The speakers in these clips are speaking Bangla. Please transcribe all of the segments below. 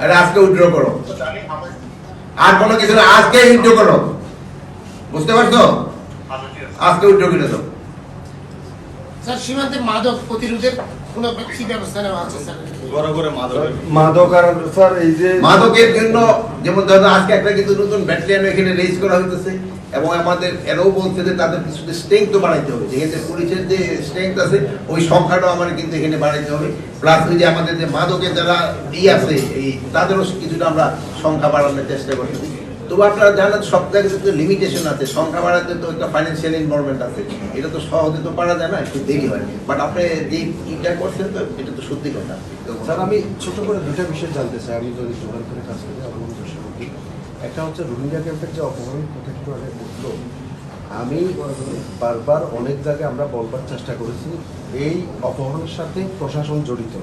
আরে আজকে উইথড্র করো। আর কোনো কিছু না আজকে উইথড্র করো। বুঝতে পারছ? আজকে উইথড্র করে দাও। স্যার সীমান্তে মাদক প্রতিরোধের কোনো কি ব্যবস্থা নেওয়া আছে স্যার? বড় করে মাদক। মাদক আর স্যার এই যে মাদকের জন্য যেমন ধরো আজকে একটা কিন্তু নতুন ব্যাটালিয়ান এখানে রেজ করা হইতেছে। এবং আমাদের এরাও বলছে যে তাদের কিছু স্ট্রেংথ তো বাড়াইতে হবে। যেখানে পুলিশের যে স্ট্রেংথ আছে, ওই সংখ্যাটাও আমাদের কিন্তু এখানে বাড়াইতে হবে। প্লাস ওই যে আমাদের যে মাদকের যারা ই আছে, এই তাদেরও কিছুটা আমরা সংখ্যা বাড়ানোর চেষ্টা করতেছি তবু আপনারা জানেন সব জায়গায় তো লিমিটেশন আছে। সংখ্যা বাড়াতে তো একটা ফাইন্যান্সিয়াল ইনভলভমেন্ট আছে। এটা তো সহজে তো পারা যায় না, একটু দেরি হয়। বাট আপনি যে ইটা করছেন তো, এটা তো সত্যি কথা। স্যার, আমি ছোট করে দুটা বিষয় জানতে চাই। আমি যদি জোগাড় করে কাজ করি একটা হচ্ছে রোহিঙ্গা ক্যাম্পের যে অপহরণ আগে উঠল আমি বারবার অনেক জায়গায় আমরা বলবার চেষ্টা করেছি এই অপহরণের সাথে প্রশাসন জড়িত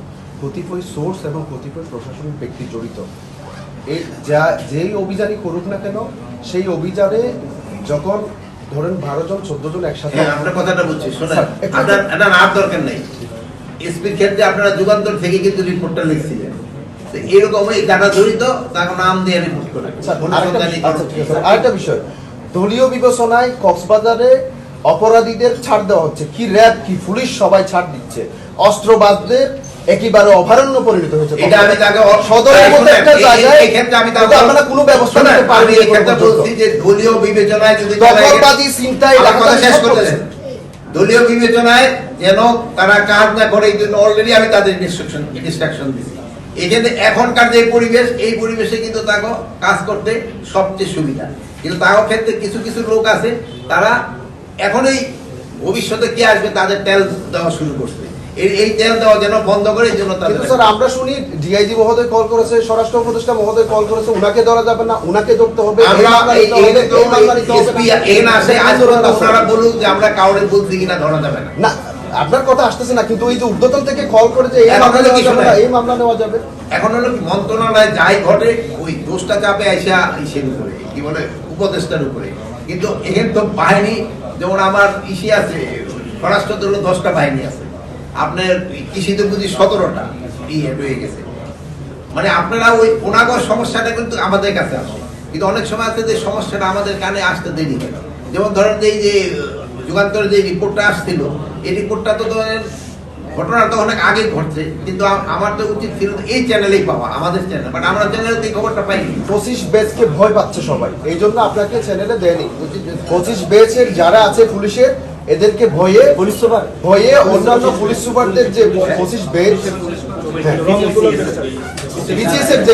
কতিপয় সোর্স এবং কতিপয় প্রশাসনিক ব্যক্তি জড়িত। এই যা যেই অভিযানই করুক না কেন সেই অভিযানে যখন ধরেন বারো জন চোদ্দ জন একসাথে হ্যাঁ আপনার কথাটা বুঝছি শোনেন আপনার আর দরকার নেই। এসপির ক্ষেত্রে আপনারা যুগান্তর থেকে কিন্তু রিপোর্টটা লিখছিলেন। তো এরকমই যারা জড়িত তাকে নাম দিয়ে রিপোর্ট করে আরেকটা- আচ্ছা, বিষয়। দলীয় বিবেচনায় কক্সবাজারে অপরাধীদের ছাড় দেওয়া হচ্ছে। কি র্যাব কি পুলিশ সবাই ছাড় দিচ্ছে? অস্ত্রবাদদের একেবারে অভয়ারণ্য পরিণত হয়েছে। এটা আমি তাকে সদরের মধ্যে একটা এই- এই- জায়গায় এই আমি তাকে কিন্তু কোনো ব্যবস্থা নিতে আমি পারেননি এই এখনও ক্ষেত্রে পর্যন্ত। বলছি যে দলীয় বিবেচনায় যদি তারা চিন্তায় কথা শেষ সব করতে করছে। দেন। দলীয় বিবেচনায় যেন তারা কাজ না করে এই জন্য অলরেডি আমি তাদের ইনস্ট্রাকশন এখানে এখনকার যে পরিবেশ এই পরিবেশে কিন্তু তাকে কাজ করতে সবচেয়ে সুবিধা। কিন্তু তার ক্ষেত্রে কিছু কিছু লোক আছে তারা এখনই ভবিষ্যতে কি আসবে তাদের তেল দেওয়া শুরু করছে এই তেল দেওয়া যেন বন্ধ করে জন্য কিন্তু স্যার আমরা শুনি ডিআইজি মহোদয় কল করেছে স্বরাষ্ট্র উপদেষ্টা মহোদয় কল করেছে উনাকে ধরা যাবে না উনাকে ধরতে হবে এই না। আসে আজ আপনারা বলুন যে আমরা কাউরে বলছি কিনা ধরা যাবে না আপনার কথা আসতেছে না কিন্তু এই যে উদ্যতন থেকে কল করে যে এই মামলা নেওয়া যাবে না, এই মামলা নেওয়া যাবে। এখন হলো কি মন্ত্রণালয়ে যাই ঘটে ওই দোষটা চাপে আইসা ইসের উপরে কি বলে উপদেষ্টার উপরে। কিন্তু এখানে তো বাহিনী যেমন আমার ইসি আছে স্বরাষ্ট্র দল দশটা বাহিনী আছে। আপনার কৃষিতে বুঝি সতেরোটা ইয়ে রয়ে গেছে। মানে আপনারা ওই ওনাগর সমস্যাটা কিন্তু আমাদের কাছে আসে কিন্তু অনেক সময় আছে যে সমস্যাটা আমাদের কানে আসতে দেরি যেমন ধরেন যে এই যে যুগান্তরের যে রিপোর্টটা আসছিল এই রিপোর্টটা তো ধরেন ঘটনা তো অনেক আগে ঘটছে কিন্তু আমার তো উচিত ছিল এই চ্যানেলেই পাওয়া আমাদের চ্যানেল বাট আমরা চ্যানেলে এই খবরটা পাইনি। পঁচিশ বেচকে ভয় পাচ্ছে সবাই এই জন্য আপনাকে চ্যানেলে দেয়নি। উচিত পঁচিশ বেচের যারা আছে পুলিশের এদেরকে ভয়ে পুলিশ সুপার? ভয়ে অন্যান্য পুলিশ সুপারদের যে পঁচিশ বেচ বিজিএস এর যে